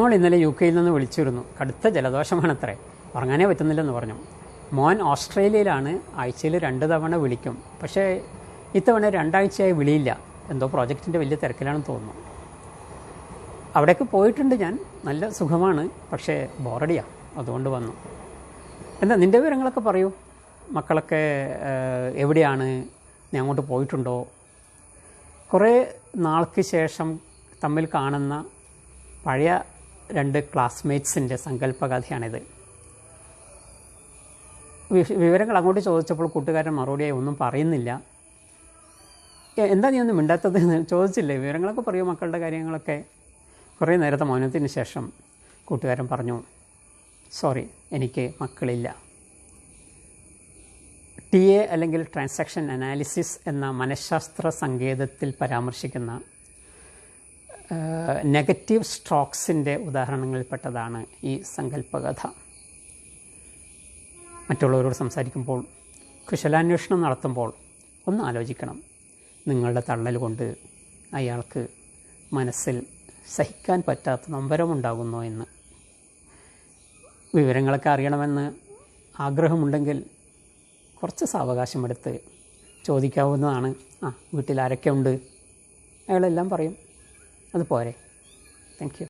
മോൾ ഇന്നലെ യു കെയിൽ നിന്ന് വിളിച്ചിരുന്നു. കടുത്ത ജലദോഷമാണത്രേ. ഉറങ്ങാനേ പറ്റുന്നില്ലെന്ന് പറഞ്ഞു. മോൻ ഓസ്ട്രേലിയയിലാണ് ആഴ്ചയിൽ രണ്ട് തവണ വിളിക്കും. പക്ഷേ ഇത്തവണ രണ്ടാഴ്ചയായി വിളിയില്ല. എന്തോ പ്രോജക്റ്റിന്റെ വലിയ തിരക്കിലാണെന്ന് തോന്നുന്നു. അവിടേക്ക് പോയിട്ടുണ്ട് ഞാൻ. നല്ല സുഖമാണ്. പക്ഷേ ബോറടിയാ. അതുകൊണ്ട് വന്നു. എന്താ നിന്റെ വിവരങ്ങളൊക്കെ പറയൂ. മക്കളൊക്കെ എവിടെയാണ്? നീ അങ്ങോട്ട് പോയിട്ടുണ്ടോ? കുറേ നാൾക്ക് ശേഷം തമ്മിൽ കാണുന്ന പഴയ രണ്ട് ക്ലാസ്മേറ്റ്സിന്റെ സങ്കല്പകഥയാണിത്. വിവരങ്ങൾ അങ്ങോട്ട് ചോദിച്ചപ്പോൾ കൂട്ടുകാരൻ മറുപടിയായി ഒന്നും പറയുന്നില്ല. എന്താ നീ ഒന്നും മിണ്ടാത്തത് ചോദിച്ചില്ലേ? വിവരങ്ങളൊക്കെ പറയൂ മക്കളുടെ കാര്യങ്ങളൊക്കെ. കുറേ നേരത്തെ മൗനത്തിന് ശേഷം കൂട്ടുകാരൻ പറഞ്ഞു സോറി എനിക്ക് മക്കളില്ല. ടി എ അല്ലെങ്കിൽ ട്രാൻസാക്ഷൻ അനാലിസിസ് എന്ന മനഃശാസ്ത്ര സങ്കേതത്തിൽ പരാമർശിക്കുന്ന നെഗറ്റീവ് സ്ട്രോക്സിന്റെ ഉദാഹരണങ്ങളിൽപ്പെട്ടതാണ് ഈ സങ്കല്പകഥ. മറ്റുള്ളവരോട് സംസാരിക്കുമ്പോൾ കുശലാന്വേഷണം നടത്തുമ്പോൾ ഒന്ന് ആലോചിക്കണം. നിങ്ങളുടെ തള്ളൽ കൊണ്ട് അയാൾക്ക് മനസ്സിൽ സഹിക്കാൻ പറ്റാത്ത നൊമ്പരമുണ്ടാകുന്നോ എന്ന്. വിവരങ്ങളൊക്കെ അറിയണമെന്ന് ആഗ്രഹമുണ്ടെങ്കിൽ കുറച്ച് സാവകാശമെടുത്ത് ചോദിക്കാവുന്നതാണ്. ആ വീട്ടിൽ ആരൊക്കെ ഉണ്ട് അയാളെല്ലാം പറയും. അത് പോരെ താങ്ക് യു